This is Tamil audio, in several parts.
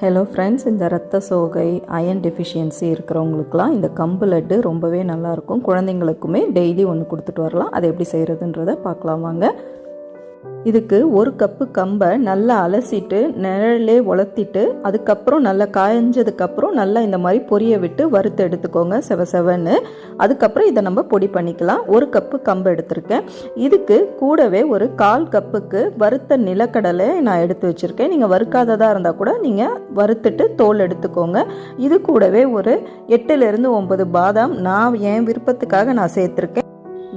ஹலோ ஃப்ரெண்ட்ஸ் இந்த ரத்த சோகை அயன் டெஃபிஷியன்சி இருக்கிறவங்களுக்குலாம் இந்த கம்பு லட்டு ரொம்பவே நல்லாயிருக்கும் குழந்தைங்களுக்குமே டெய்லி ஒன்று கொடுத்துட்டு வரலாம். அதை எப்படி செய்கிறதுன்றதை பார்க்கலாம் வாங்க. இதுக்கு ஒரு கப்பு கம்பை நல்லா அலசிட்டு நிழலே உலர்த்திட்டு அதுக்கப்புறம் நல்லா காய்ஞ்சதுக்கப்புறம் நல்லா இந்த மாதிரி பொரிய விட்டு வறுத்து எடுத்துக்கோங்க செவ செவன்னு. அதுக்கப்புறம் இதை நம்ம பொடி பண்ணிக்கலாம். ஒரு கப்பு கம்பு எடுத்திருக்கேன். இதுக்கு கூடவே ஒரு கால் கப்புக்கு வறுத்த நிலக்கடலை நான் எடுத்து வச்சுருக்கேன். நீங்கள் வறுக்காததாக இருந்தால் கூட நீங்கள் வறுத்துட்டு தோல் எடுத்துக்கோங்க. இது கூடவே ஒரு எட்டுலேருந்து ஒன்பது பாதாம் நான் என் விருப்பத்துக்காக நான் சேர்த்துருக்கேன்.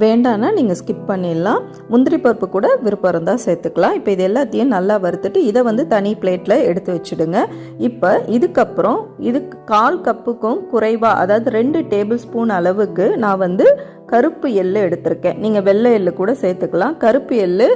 வேண்டான்னா நீங்கள் ஸ்கிப் பண்ணிடலாம். முந்திரி பருப்பு கூட விருப்பம் இருந்தால் சேர்த்துக்கலாம். இப்போ இது எல்லாத்தையும் நல்லா வறுத்துட்டு இதை வந்து தனி பிளேட்டில் எடுத்து வச்சுடுங்க. இப்போ இதுக்கப்புறம் இதுக்கு கால் கப்புக்கும் குறைவாக அதாவது ரெண்டு டேபிள் ஸ்பூன் அளவுக்கு நான் வந்து கருப்பு எள்ளு எடுத்திருக்கேன். நீங்கள் வெள்ளை எள்ளு கூட சேர்த்துக்கலாம். கருப்பு எள்ளு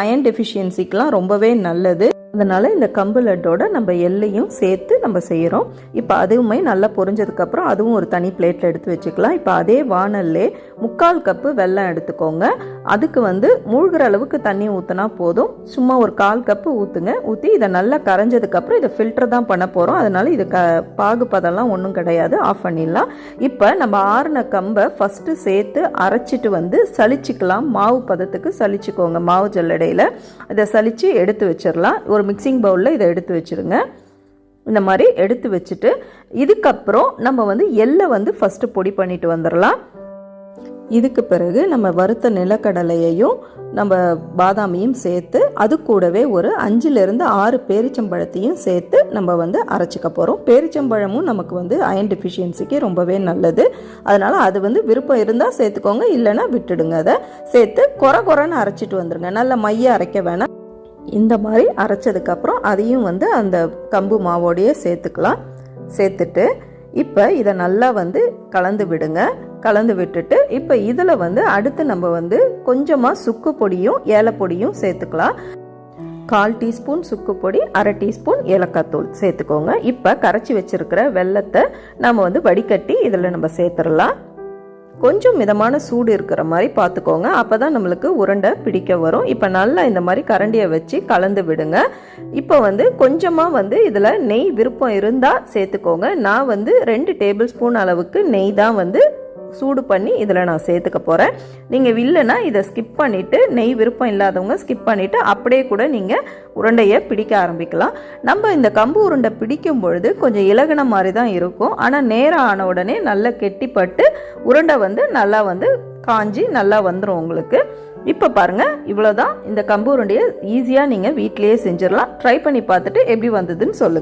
அயன் டெஃபிஷியன்சிக்கெலாம் ரொம்பவே நல்லது. அதனால் இந்த கம்பு லட்டோட நம்ம எல்லையும் சேர்த்து நம்ம செய்கிறோம் இப்போ அதுவுமே நல்லா பொரிஞ்சதுக்கப்புறம் அதுவும் ஒரு தனி பிளேட்டில் எடுத்து வச்சுக்கலாம். இப்போ அதே வானல்லே முக்கால் கப்பு வெல்லம் எடுத்துக்கோங்க. அதுக்கு வந்து மூழ்கிற அளவுக்கு தண்ணி ஊற்றினா போதும். சும்மா ஒரு கால் கப்பு ஊற்றுங்க ஊற்றி இதை நல்லா கரைஞ்சதுக்கப்புறம் இதை ஃபில்டர் தான் பண்ண போகிறோம் அதனால் இது க பாகுபதெல்லாம் ஒன்றும் கிடையாது. ஆஃப் பண்ணிடலாம். இப்போ நம்ம ஆறுன கம்பை ஃபஸ்ட்டு சேர்த்து அரைச்சிட்டு வந்து சளிச்சிக்கலாம். மாவு பதத்துக்கு சளிச்சிக்கோங்க. மாவு ஜல்லடையில். இதை சளிச்சு எடுத்து வச்சிடலாம். ஒரு மிக்சிங் பவுலில் இதை எடுத்து வச்சுருங்க. இந்த மாதிரி எடுத்து வச்சுட்டு இதுக்கப்புறம் நம்ம வந்து எள்ளை வந்து ஃபஸ்ட்டு பொடி பண்ணிட்டு வந்துடலாம். இதுக்கு பிறகு நம்ம வறுத்த நிலக்கடலையையும் நம்ம பாதாமியும் சேர்த்து அது கூடவே ஒரு அஞ்சுலேருந்து ஆறு பேரிச்சம்பழத்தையும் சேர்த்து நம்ம வந்து அரைச்சிக்க போகிறோம் பேரிச்சம்பழமும் நமக்கு வந்து அயன் டெஃபிஷியன்சிக்கு ரொம்பவே நல்லது. அதனால் அது வந்து விருப்பம் இருந்தால் சேர்த்துக்கோங்க இல்லைன்னா விட்டுடுங்க. அதை சேர்த்து குறை குறைன்னு அரைச்சிட்டு வந்துடுங்க நல்ல மைய அரைக்க வேணாம். இந்த மாதிரி அரைச்சதுக்கப்புறம் அதையும் வந்து அந்த கம்பு மாவோடையே சேர்த்துக்கலாம். சேர்த்துட்டு இப்போ இதை நல்லா வந்து கலந்து விடுங்க. கலந்து விட்டுட்டு இப்போ இதில் வந்து அடுத்து நம்ம வந்து கொஞ்சமாக சுக்கு பொடியும் ஏலப்பொடியும் சேர்த்துக்கலாம். கால் டீஸ்பூன் சுக்கு பொடி அரை டீஸ்பூன் ஏலக்காய் தூள் சேர்த்துக்கோங்க. இப்போ கரைச்சி வச்சிருக்கிற வெள்ளத்தை நம்ம வந்து வடிகட்டி இதில் நம்ம சேர்த்துடலாம். கொஞ்சம் மிதமான சூடு இருக்கிற மாதிரி பார்த்துக்கோங்க. அப்போ தான் நம்மளுக்கு உருண்டை பிடிக்க வரும். இப்போ நல்லா இந்த மாதிரி கரண்டியை வச்சு கலந்து விடுங்க. இப்போ வந்து கொஞ்சமாக வந்து இதில் நெய் விருப்பம் இருந்தால் சேர்த்துக்கோங்க. நான் வந்து ரெண்டு டேபிள் ஸ்பூன் அளவுக்கு நெய் தான் வந்து சூடு பண்ணி இதில் நான் சேர்த்துக்க போகிறேன் நீங்கள் இல்லைன்னா இதை ஸ்கிப் பண்ணிவிட்டு நெய் விருப்பம் இல்லாதவங்க ஸ்கிப் பண்ணிவிட்டு அப்படியே கூட நீங்கள் உருண்டையை பிடிக்க ஆரம்பிக்கலாம். நம்ம இந்த கம்பு உருண்டை பிடிக்கும் பொழுது கொஞ்சம் இலகுன மாதிரி தான் இருக்கும். ஆனால் நேரம் ஆன உடனே நல்லா கெட்டிப்பட்டு உருண்டை வந்து நல்லா வந்து காஞ்சி நல்லா வந்துடும் உங்களுக்கு. இப்போ பாருங்கள் இவ்வளோதான் இந்த கம்பு உருண்டையை ஈஸியாக நீங்கள் வீட்டிலேயே செஞ்சிடலாம். ட்ரை பண்ணி பார்த்துட்டு எப்படி வந்ததுன்னு சொல்லுங்கள்